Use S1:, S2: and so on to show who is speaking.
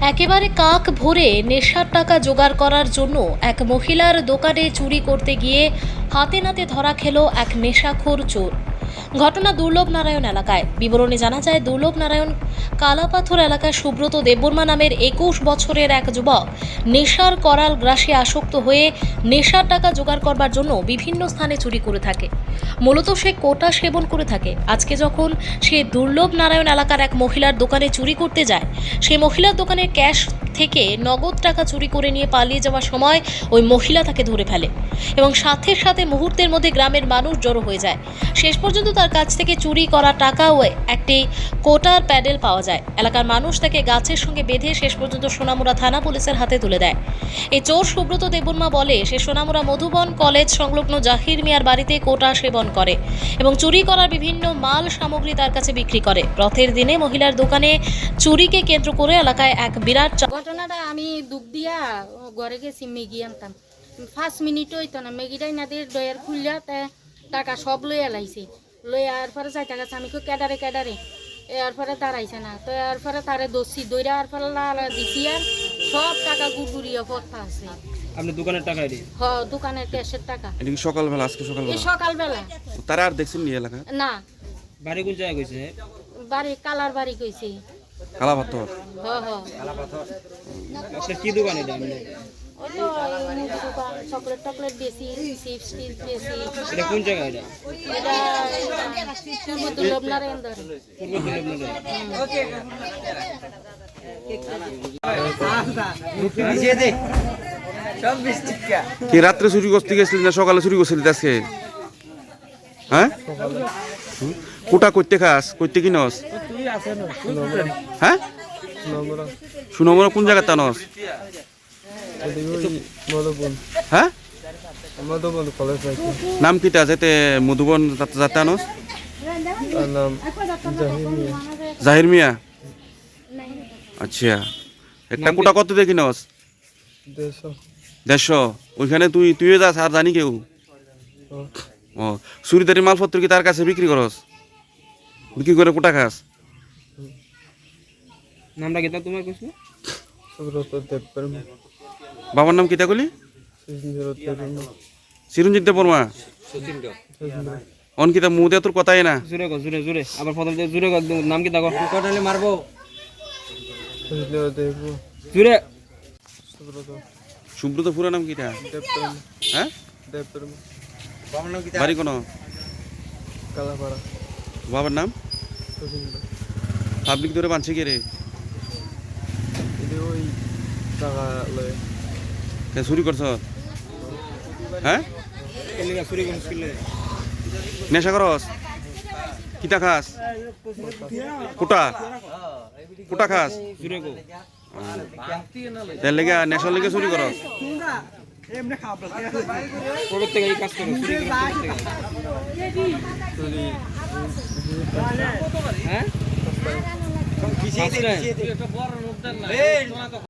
S1: একেবারে কাক ভরে নেশার টাকা জোগাড় করার জন্য এক মহিলার দোকানে চুরি করতে গিয়ে হাতে নাতে ধরা খেল এক নেশাখোর চোর। ঘটনা দুর্লভ নারায়ণ এলাকায়। বিবরণে জানা যায়, দুর্লভ নারায়ণ কালাপাথর এলাকায় সুব্রত দেববর্মা নামের একুশ বছরের এক যুবক নেশার করাল গ্রাসে আসক্ত হয়ে নেশার টাকা জোগাড় করবার জন্য বিভিন্ন স্থানে চুরি করে থাকে। মূলত সে কোটা সেবন করে থাকে। আজকে যখন সে দুর্লভ নারায়ণ এলাকার এক মহিলার দোকানে চুরি করতে যায় সেই মহিলার দোকানের ক্যাশ থেকে নগদ টাকা চুরি করে নিয়ে পালিয়ে যাওয়ার সময় ওই মহিলা তাকে ধরে ফেলে এবং সাথে সাথে মুহূর্তের মধ্যে গ্রামের মানুষ জড়ো হয়ে যায়। শেষ পর্যন্ত তার কাছ থেকে চুরি করা টাকা ও একটি কোটার প্যাডেল পাওয়া যায়। এলাকার মানুষ তাকে গাছের সঙ্গে বেঁধে শেষ পর্যন্ত সোনামুড়া থানা পুলিশের হাতে তুলে দেয়। এই চোর সুব্রত দেববর্মা বলে, সে সোনামুড়া মধুবন কলেজ সংলগ্ন জাহির মিয়ার বাড়িতে কোটা সেবন করে এবং চুরি করার বিভিন্ন মাল সামগ্রী তার কাছে বিক্রি করে। রথের দিনে মহিলার দোকানে চুরিকে কেন্দ্র করে এলাকায় এক বিরাট
S2: ঘটনাটা আমি দুঃখ দিয়া ঘরে গেছি ম্যাগি আনতাম। ফার্স্ট মিনিট হইতো না ম্যাগিটাই না দিয়ে ডয়ার খুললা টাকা সব লইয়া লাইছে। লইয়া আর পরে যাইতে গেছে আমি কেডারে কেডারে। এর পরে দাঁড়াইছে না। তো এরপরে তারে দোষী দইরা আর লালা দিছি আর সব টাকা গুড়গুড়িয়া পথা আছে।
S3: আপনি দোকানের টাকা দিই
S2: হ দোকানের ক্যাশের টাকা।
S4: এটা কি সকালবেলা আজকে
S2: এই
S4: সকালবেলা।
S2: সকালবেলা
S4: তারা আর দেখছেন নি এলাকা?
S2: না।
S3: বাড়ি কোন জায়গায় গেছে
S2: বাড়ি কালার বাড়ি কইছে।
S4: কালা পাথর?
S2: হ হ।
S3: আপনার কি দোকান এটা আপনি
S2: ওই তো চকলেট টকলেট বেশি চিপস টিপস বেশি।
S3: এটা কোন জায়গা এটা?
S2: এটা
S4: কি রাত্রে চুরি করতে গেছিলি না সকালে চুরি করছিলি আজকে? হ্যাঁ? কোটা করতে খাস করতে কি নস? হ্যাঁ? সুনমরা কোন জায়গায় টানস
S5: মধুবন
S4: হ্যাঁ নাম কিটা যেতে মধুবন যাতে আনস
S5: তার নাম
S4: জাহির মিয়া? আচ্ছা। একটা কোটা কত দেখি নস
S5: দেড়শো।
S4: দেড়শো? ওইখানে তুই তুইও যাস আর জানি কেউ? ও চুরিদারি মালপত্র কি তার কাছে বিক্রি করস? বিক্রি করে কোটা খাস?
S3: নামটা কি তা তোমার কইছিল
S4: বাবার নাম কিটা কলি চিরঞ্জিত দেববর্মা। অন কিতা মুদে তোর কথাই না।
S3: জোরে কর জোরে জোরে আবার প্রথম থেকে জোরে একদম নাম কি দেখো? কটালে মারবো।
S5: দেব সুব্রত
S4: সুব্রত নাম কিটা? হ্যাঁ? বাড়ি কোন?
S5: কালাপাড়া।
S4: বাবার নাম? পাবলিক ধরে বানছে কে রে? চুরি করছ? হ্যাঁ?
S3: চুরি করছিস কিলে
S4: নেশা করস? কিতা খাস? কুটা? কুটা খাস? তার লেগে নেশার লেগে চুরি করস?
S3: হ্যাঁ?